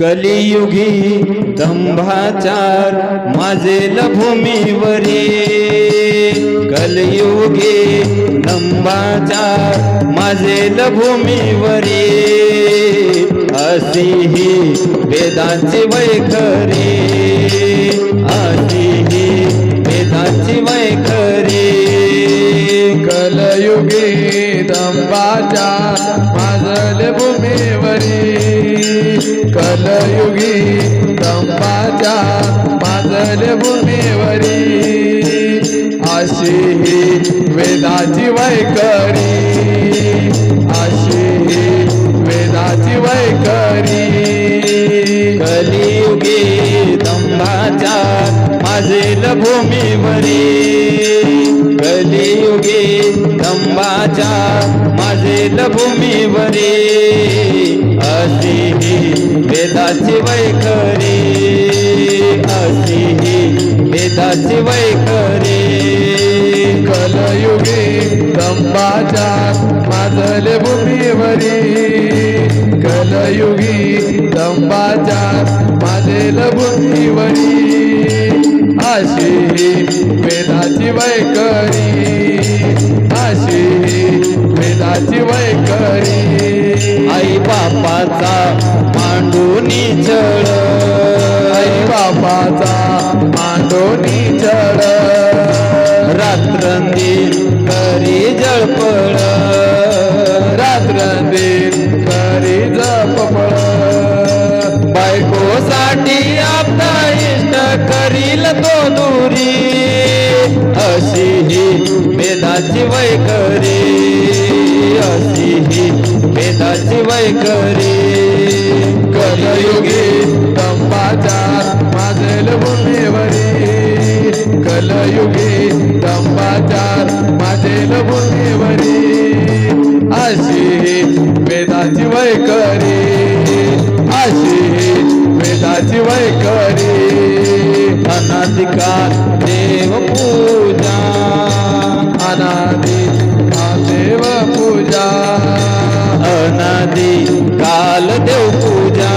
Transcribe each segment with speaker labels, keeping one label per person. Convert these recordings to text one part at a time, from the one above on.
Speaker 1: कलियुगी दंभाचार माजेल भूमीवरी कलियुगी दंभाचार माजेल भूमीवरी अशी ही वेदांची वैखरी. असी ही वेदांची वैखरी.
Speaker 2: कलयुगी तंभाचार कलयुगी संपाच्या माजल भूमीवरी अशी ही वेदाची वैकरी अशी ही वेदाची वैकरी
Speaker 1: कलियुगी दंभाच्या माजेल भूमीवरी कलियुगी दंभाच्या माजेल भूमीवरी वेदाची वैखरी अशी ही वेदाची वैखरी.
Speaker 2: कलयुगी दंबाच्या माजल भूमीवरी. कलयुगी दंबाच्या माजेल भूमीवरी. अशी ही वेदाची वैखरी अशी ही वेदाची वैखरी.
Speaker 1: आई बापाचा वेदाची वैखरी अशी ही वेदाची वैखरी.
Speaker 2: कलयुगी तंबाचा माजेल भूमीवरी कलयुगी तंबाचार माजेल भूमीवरी अशी ही वेदाची वैकरी अशी ही वेदाची वैकरी
Speaker 1: अनाधिकार देव
Speaker 2: अनादी देव पूजा?
Speaker 1: अनादी काल देव पूजा।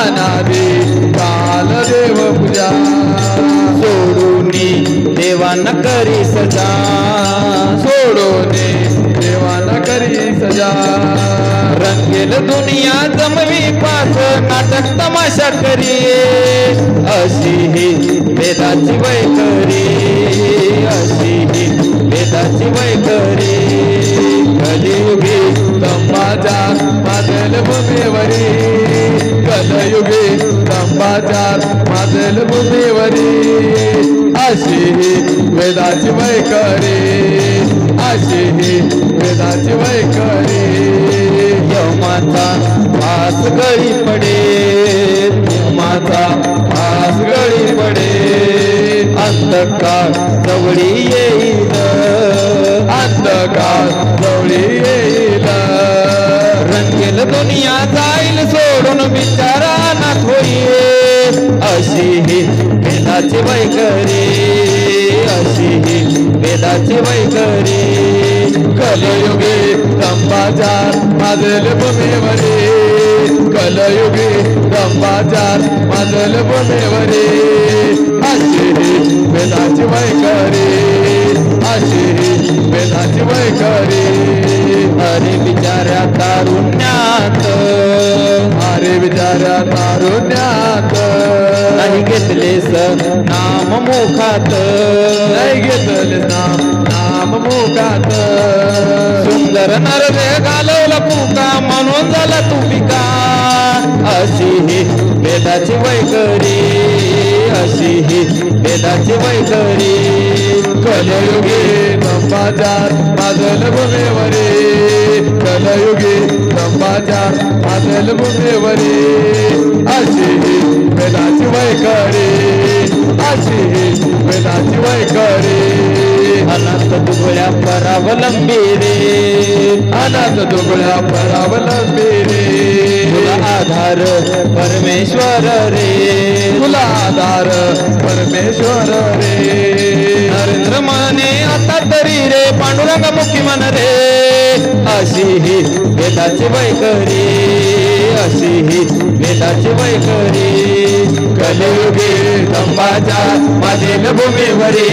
Speaker 2: अनादी काल देव पूजा।
Speaker 1: सोडूनी देवांना करी सजा।
Speaker 2: सोडोने देवाना करी सजा।
Speaker 1: रंगेल दुनिया जमवी पास नाटक तमाशा करी अशी ही वेदाची वैखरी। अशी शिवय वेदाची वैखरी कलियुगी
Speaker 2: दंबाचार माजल भूमीवरी. कलयुगी दंबाचार माजल भूमीवरी. अशी ही वेदाची वैकरी अशी ही वेदाची वैकरी
Speaker 1: यमाचा फास गळी पडे यमाचा फास गळी पडे. अंधकार जवळी येई
Speaker 2: अंधकार जवळी येईल
Speaker 1: रंगेल दुनिया जाईल सोडून बिचारा ना होईल अशी ही वेदाची वैखरी. अशी ही वेदाची वैखरी.
Speaker 2: कलयुगे दंबाचार माजल भूमीवरी. कलयुगे दंबाचार माजल भूमीवरी. अशी ही वेदाची वैकरी ही वेदाची वैकरी
Speaker 1: अरे बिचाऱ्या तारुण्यात
Speaker 2: अरे विचारा तारुण्यात.
Speaker 1: नाही घेतलेस नाम मुखात
Speaker 2: नाही घेतले नाम नाम मुखात.
Speaker 1: सुंदर नरदे घालवला पुका म्हणून झाला तू पिका अशी ही वेदाची वैखरी अशी ही वेदाची वैखरी.
Speaker 2: कलयुगी दंबाचार माजल भूमीवरी कलयुगी दंबाचार माजल भूमीवरी अशी वेदाची वैकरी अशी ही वेदाची वैकरी
Speaker 1: अनंत दुबळ्या परावलंबी रे
Speaker 2: अनंत दुबळ्या परावलंबी रे
Speaker 1: तुला आधार परमेश्वर रे.
Speaker 2: तुला आधार परमेश्वर रे.
Speaker 1: नरेंद्र आता तरी रे पांडुरंगा मुखी मन रे. अशी ही वेदाची वैखरी अशी ही
Speaker 2: वेदाची वैखरी.
Speaker 1: कलियुगे दंबाच्या माझील भूमीवरी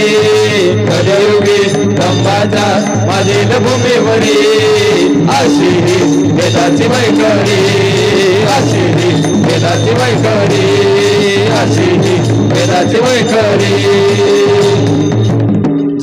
Speaker 1: कलियुगे दंबाच्या माझील भूमीवरी. अशी ही वेदाची वैखरी अशी ही वेदाची वैखरी अशी ही वेदाची वैखरी.